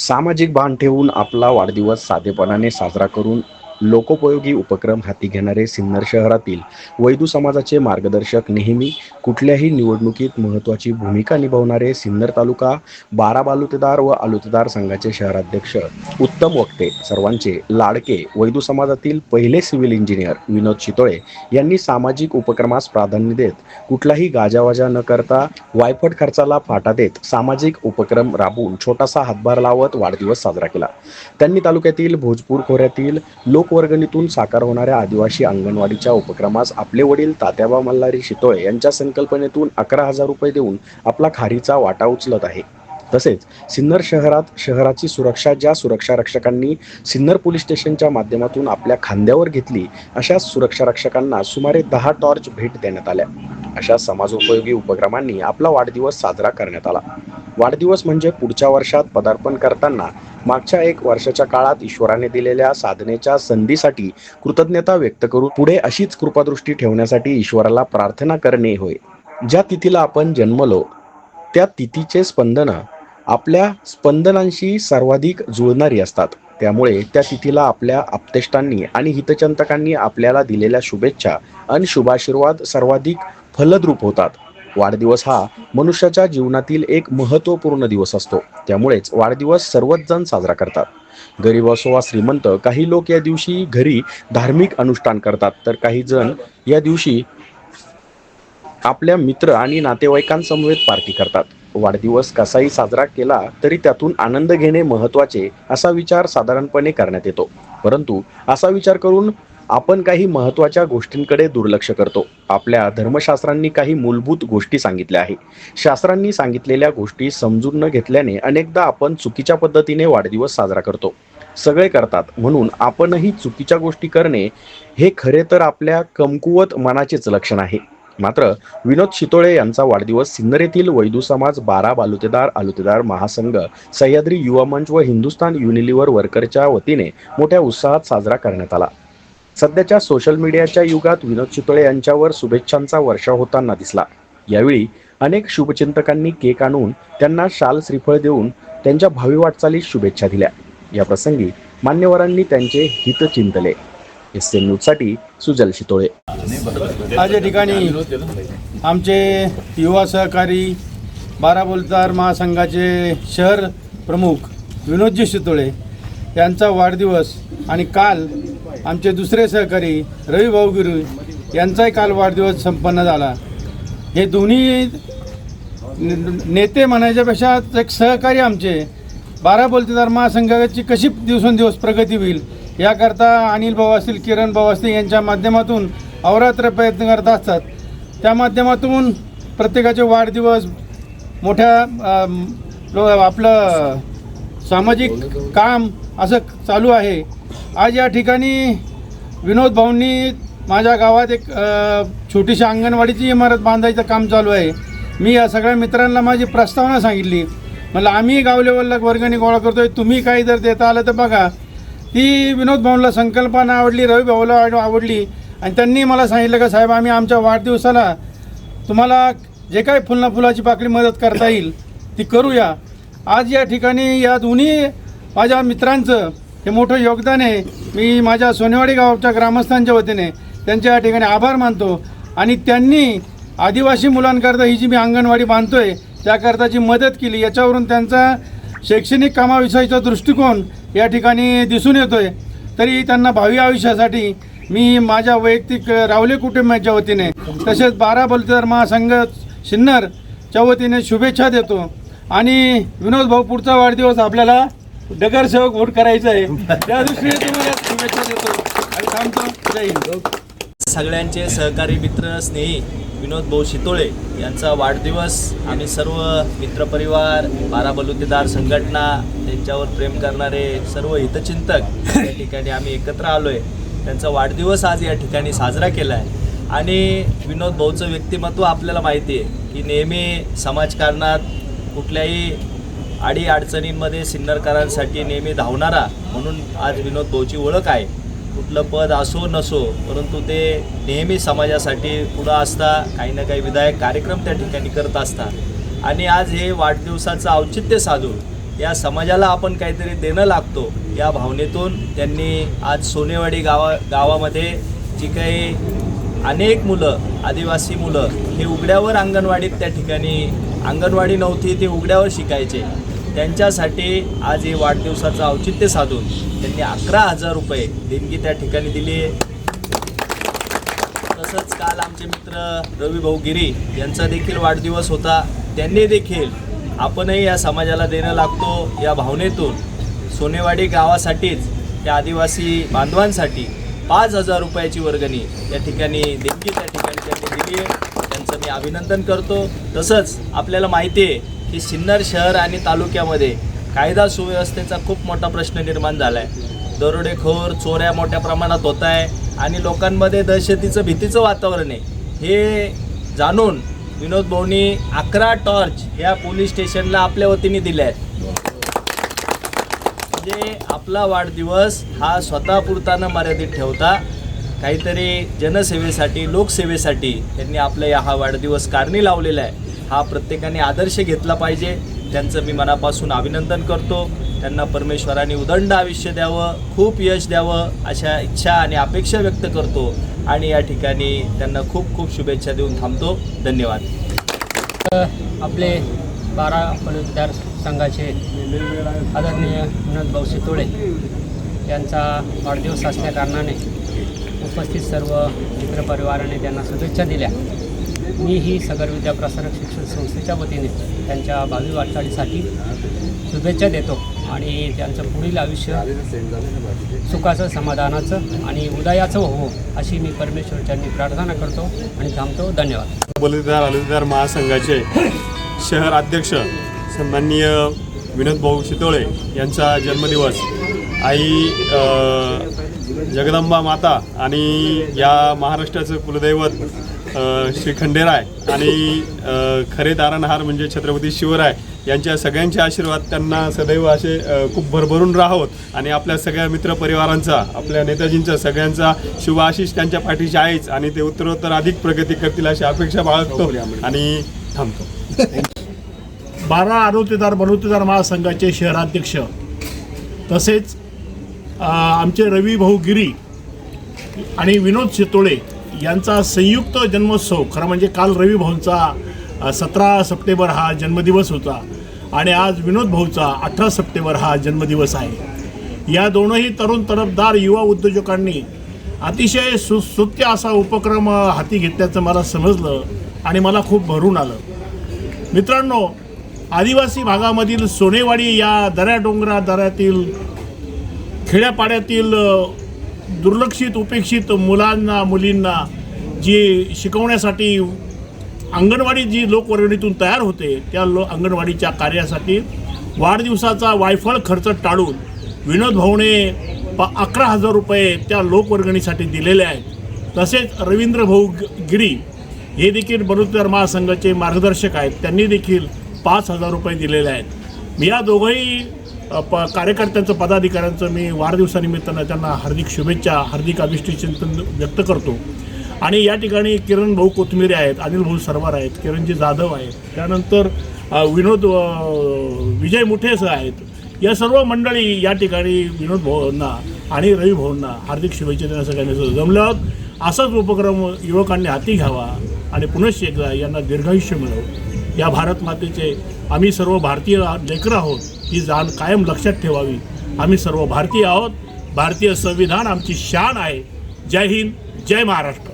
सामाजिक भान ठेवून आपला वाढदिवस साधेपणाने साजरा करून लोकोपयोगी उपक्रम हाती घेणारे सिन्नर शहरातील वैदू समाजाचे मार्गदर्शक नेहमी कुठल्याही निवडणुकीत महत्त्वाची भूमिका निभावणारे सिन्नर तालुका बारा बालुतेदार व आलुतेदार संघाचे शहराध्यक्ष उत्तम वक्ते सर्वांचे लाडके वैदू समाजातील पहिले सिव्हिल इंजिनियर विनोद चितोळे यांनी सामाजिक उपक्रमास प्राधान्य देत कुठलाही गाजावाजा न करता वायफट खर्चाला फाटा देत सामाजिक उपक्रम राबवून छोटासा हातभार लावत वाढदिवस साजरा केला. त्यांनी तालुक्यातील भोजपूर खोऱ्यातील लोक लोकवर्गणीतून साकार होणाऱ्या आदिवासी अंगणवाडीच्या उपक्रमास आपले वडील तात्याबा मल्हारी शितोळे यांच्या संकल्पनेतून अकरा हजार रुपये देऊन आपला खारीचा वाटा उचलत आहे. तसेच सिन्नर शहरात शहराची सुरक्षा ज्या सुरक्षा रक्षकांनी सिन्नर पोलीस स्टेशनच्या माध्यमातून आपल्या खांद्यावर घेतली अशा सुरक्षा रक्षकांना सुमारे दहा टॉर्च भेट देण्यात आल्या. अशा समाजोपयोगी उपक्रमांनी आपला वाढदिवस साजरा करण्यात आला. वाढदिवस म्हणजे पुढच्या वर्षात पदार्पण करताना मागच्या एक वर्षाच्या काळात ईश्वराने दिलेल्या साधनेच्या संधीसाठी कृतज्ञता व्यक्त करून पुढे अशीच कृपादृष्टी ठेवण्यासाठी ईश्वराला प्रार्थना करणे होय. ज्या तिथीला आपण जन्मलो त्या तिथीचे स्पंदन आपल्या स्पंदनांशी सर्वाधिक जुळणारी असतात. त्यामुळे त्या तिथीला आपल्या आप्तेष्टांनी आणि हितचिंतकांनी आपल्याला दिलेल्या शुभेच्छा आणि शुभाशीर्वाद सर्वाधिक फलद्रूप होतात. वाढदिवस हा मनुष्याच्या जीवनातील एक महत्त्वपूर्ण दिवस असतो. त्यामुळेच वाढदिवस सर्वच जण साजरा करतात. गरीब असो वा श्रीमंत काही लोक या दिवशी घरी धार्मिक अनुष्ठान करतात. तर काही जण या दिवशी आपल्या मित्र आणि नातेवाईकांसमवेत पार्टी करतात. वाढदिवस कसाही साजरा केला तरी त्यातून आनंद घेणे महत्त्वाचे असा विचार साधारणपणे करण्यात येतो. परंतु असा विचार करून आपण काही महत्त्वाच्या गोष्टींकडे दुर्लक्ष करतो. आपल्या धर्मशास्त्रांनी काही मूलभूत गोष्टी सांगितल्या आहे. शास्त्रांनी सांगितलेल्या गोष्टी समजून न घेतल्याने अनेकदा आपण चुकीच्या पद्धतीने वाढदिवस साजरा करतो. सगळे करतात. म्हणून आपणही चुकीच्या गोष्टी करणे हे खरे तर आपल्या कमकुवत मनाचेच लक्षण आहे. मात्र विनोद शितोळे यांचा वाढदिवस सिन्नर येथील वैदू समाज बारा बालुतेदार आलुतेदार महासंघ सह्याद्री युवा मंच व हिंदुस्थान युनिलिव्हर वर्करच्या वतीने मोठ्या उत्साहात साजरा करण्यात आला. सध्याच्या सोशल मीडियाच्या युगात विनोद चितोळे यांच्यावर शुभेच्छांचा वर्षाव होताना दिसला. यावेळी अनेक शुभचिंतकांनी केक आणून त्यांना शाल श्रीफळ देऊन त्यांच्या भावी वाटचालीस शुभेच्छा दिल्या. या प्रसंगी मान्यवरांनी त्यांचे हित चिंतले. एस एन न्यूजसाठी सुजल शितोळे. आज या ठिकाणी आमचे युवा सहकारी बारा बोलतार महासंघाचे शहर प्रमुख विनोदजी शितोळे यांचा वाढदिवस आणि काल आमचे दुसरे सहकारी रवी भाऊगिरू यांचाही काल वाढदिवस संपन्न झाला. हे दोन्ही नेते म्हणायच्यापेक्षा एक सहकारी आमचे. बारा बोलतेदार महासंघाची कशी दिवसेंदिवस प्रगती होईल याकरता अनिल भाऊ असतील किरण भाऊ असतील यांच्या माध्यमातून अवरात्र प्रयत्न करत असतात. त्या माध्यमातून प्रत्येकाचे वाढदिवस मोठ्या आपलं सामाजिक काम असं चालू आहे. आज या ठिकाणी विनोद भाऊंनी माझ्या गावात एक छोटीशी अंगणवाडीची इमारत बांधायचं काम चालू आहे. मी या सगळ्या मित्रांना माझी प्रस्तावना सांगितली. मला आम्ही गाव लेवलला वर्गणी गोळा करतोय तुम्ही काही जर देता आलं तर बघा. ती विनोद भाऊंला संकल्पना आवडली रवी भाऊला आवडली. आणि त्यांनी मला सांगितलं का साहेब आम्ही आमच्या वाढदिवसाला तुम्हाला जे काही फुलना फुलाची पाकळी मदत करता येईल ती करूया. आज या ठिकाणी या दोन्ही माझ्या मित्रांचं हे मोठं योगदान आहे. मी माझ्या सोनेवाडी गावच्या ग्रामस्थांच्या वतीने त्यांचे या ठिकाणी आभार मानतो. आणि त्यांनी आदिवासी मुलांकरता ही जी मी अंगणवाडी बांधतोय त्याकरताची मदत केली याच्यावरून त्यांचा शैक्षणिक कामाविषयीचा दृष्टिकोन या ठिकाणी दिसून येतो आहे तरी त्यांना भावी आयुष्यासाठी मी माझ्या वैयक्तिक रावले कुटुंबाच्या वतीने तसेच बारा बलुतेदार महासंघ सिन्नरच्या वतीने शुभेच्छा देतो. आणि विनोद भाऊ पुढचा वाढदिवस आपल्याला नगरसेवक वोट करायचं आहे. त्या दृष्टीने तुम्हाला शुभेच्छा देतो. आणि थांबतो. जय हिंद. सगळ्यांचे सहकारी मित्र स्नेही विनोद भाऊ शितोळे यांचा वाढदिवस आम्ही सर्व मित्रपरिवार बारा बलुतेदार संघटना त्यांच्यावर प्रेम करणारे सर्व हितचिंतक या ठिकाणी आम्ही एकत्र आलो आहे त्यांचा वाढदिवस आज या ठिकाणी साजरा केला आहे आणि विनोद भाऊचं व्यक्तिमत्व आपल्याला माहिती आहे की नेहमी समाजकारणात कुठल्याही आडी अडचणींमध्ये सिन्नरकरांसाठी नेहमी धावणारा म्हणून आज विनोद भाऊची ओळख आहे. कुठलं पद असो नसो परंतु ते नेहमी समाजासाठी पुढं असता काही ना काही विधायक कार्यक्रम त्या ठिकाणी करत असतात आणि आज हे वाढदिवसाचं औचित्य साधून या समाजाला आपण काहीतरी देणं लागतो या भावनेतून त्यांनी आज सोनेवाडी गावा गावामध्ये जी काही अनेक मुलं आदिवासी मुलं हे उघड्यावर अंगणवाडीत त्या ठिकाणी अंगणवाडी नव्हती ते उघड्यावर शिकायचे. त्यांच्यासाठी आज हे वाढदिवसाचं औचित्य साधून त्यांनी अकरा हजार रुपये देणगी त्या ठिकाणी दिली तसंच काल आमचे मित्र रवी भाऊ गिरी यांचा देखील वाढदिवस होता. त्यांनी देखील आपणही या समाजाला देणं लागतो या भावनेतून सोनेवाडी गावासाठीच त्या आदिवासी बांधवांसाठी पाच हजार रुपयाची वर्गणी या ठिकाणी देणगी त्या ठिकाणी त्यांनी दिली आहे. त्यांचं मी अभिनंदन करतो. तसंच आपल्याला माहिती आहे की सिन्नर शहर आणि तालुक्यामध्ये कायदा सुव्यवस्थेचा खूप मोठा प्रश्न निर्माण झाला आहे दरोडेखोर चोऱ्या मोठ्या प्रमाणात होत आहे आणि लोकांमध्ये दहशतीचं भीतीचं वातावरण आहे. हे जाणून विनोद भाऊनी अकरा टॉर्च या पोलीस स्टेशनला आपल्या वतीने दिल्या आहेत. म्हणजे आपला वाढदिवस हा स्वतःपुरता न मर्यादित ठेवता काहीतरी जनसेवेसाठी लोकसेवेसाठी त्यांनी आपला या हा वाढदिवस कारणी लावलेला आहे. हा प्रत्येकाने आदर्श घेतला पाहिजे. त्यांचं मी मनापासून अभिनंदन करतो. त्यांना परमेश्वराने उदंड आयुष्य द्यावं खूप यश द्यावं अशा इच्छा आणि अपेक्षा व्यक्त करतो. आणि या ठिकाणी त्यांना खूप खूप शुभेच्छा देऊन थांबतो. धन्यवाद. आपले बारा मतदार संघाचे आदरणीय विनोद भाऊ शितोळे यांचा वाढदिवस असल्याकारणाने उपस्थित सर्व मित्रपरिवाराने त्यांना शुभेच्छा दिल्या. मी ही सगर विद्याप्रसारक शिक्षण संस्थेच्या वतीने त्यांच्या भावी वाटचालीसाठी शुभेच्छा देतो आणि त्यांचं पुढील आयुष्य सुखाचं समाधानाचं आणि उदयाचं हो अशी मी परमेश्वरच्यांनी प्रार्थना करतो आणि थांबतो. धन्यवाद. बलुतेदार अलुतेदार महासंघाचे शहर अध्यक्ष सन्माननीय विनोद भाऊ शितोळे यांचा जन्मदिवस. आई जगदंबा माता आणि या महाराष्ट्राचं कुलदैवत श्री खंडेराय आणि खरे तारणहार म्हणजे छत्रपती शिवराय यांच्या सगळ्यांचे आशीर्वाद त्यांना सदैव असे खूप भरभरून राहोत. आणि आपल्या सगळ्या मित्रपरिवारांचा आपल्या नेताजींचा सगळ्यांचा शुभ आशिष त्यांच्या पाठीशी आहेच. आणि ते उत्तरोत्तर अधिक प्रगती करतील अशी अपेक्षा बाळगतो. आणि थांबतो. बारा आरोतेदार बलुतेदार महासंघाचे शहराध्यक्ष तसेच आमचे रवी भाऊ गिरी आणि विनोद शितोळे यांचा संयुक्त जन्मोत्सव खरं म्हणजे काल रवी भाऊंचा सतरा सप्टेंबर हा जन्मदिवस होता आणि आज विनोद भाऊचा अठरा सप्टेंबर हा जन्मदिवस आहे. या दोनही तरुण तरफदार युवा उद्योजकांनी अतिशय सुस्तुत्य असा उपक्रम हाती घेतल्याचं मला समजलं आणि मला खूप भरून आलं. मित्रांनो आदिवासी भागामधील सोनेवाडी या दऱ्या डोंगरा दऱ्यातील खेड्यापाड्यातील दुर्लक्षित उपेक्षित मुलांना मुलींना जी शिकवण्यासाठी अंगणवाडी जी लोकवर्गणीतून तयार होते त्या लो अंगणवाडीच्या कार्यासाठी वाढदिवसाचा वायफळ खर्च टाळून विनोद भाऊने प अकरा हजार रुपये त्या लोकवर्गणीसाठी दिलेले आहेत. तसेच रवींद्र भाऊ गिरी हे देखील बलुतेदार महासंघाचे मार्गदर्शक आहेत. त्यांनी देखील पाच हजार रुपये दिलेले आहेत. मी या दोघंही प कार्यकर्त्यांचं पदाधिकाऱ्यांचं मी वाढदिवसानिमित्तानं त्यांना हार्दिक शुभेच्छा हार्दिक अभिष्टचिंतन व्यक्त करतो. आणि या ठिकाणी किरण भाऊ कोथमिरे आहेत अनिल भाऊ सरवार आहेत किरणजी जाधव आहेत. त्यानंतर विनोद विजय विजय मुठेस आहेत. या सर्व मंडळी या ठिकाणी विनोद भाऊंना आणि रवी भाऊंना हार्दिक शुभेच्छा देण्या सगळ्यांनी जमलं. आहोत असाच उपक्रम युवकांनी हाती घ्यावा आणि पुनश्च एकदा यांना दीर्घायुष्य मिळवं. या भारत मातेचे आम्ही सर्व भारतीय लेकरं आहोत ही जाण कायम लक्षात ठेवावी. आम्ही सर्व भारतीय आहोत भारतीय संविधान आमची शान आहे. जय हिंद जय महाराष्ट्र.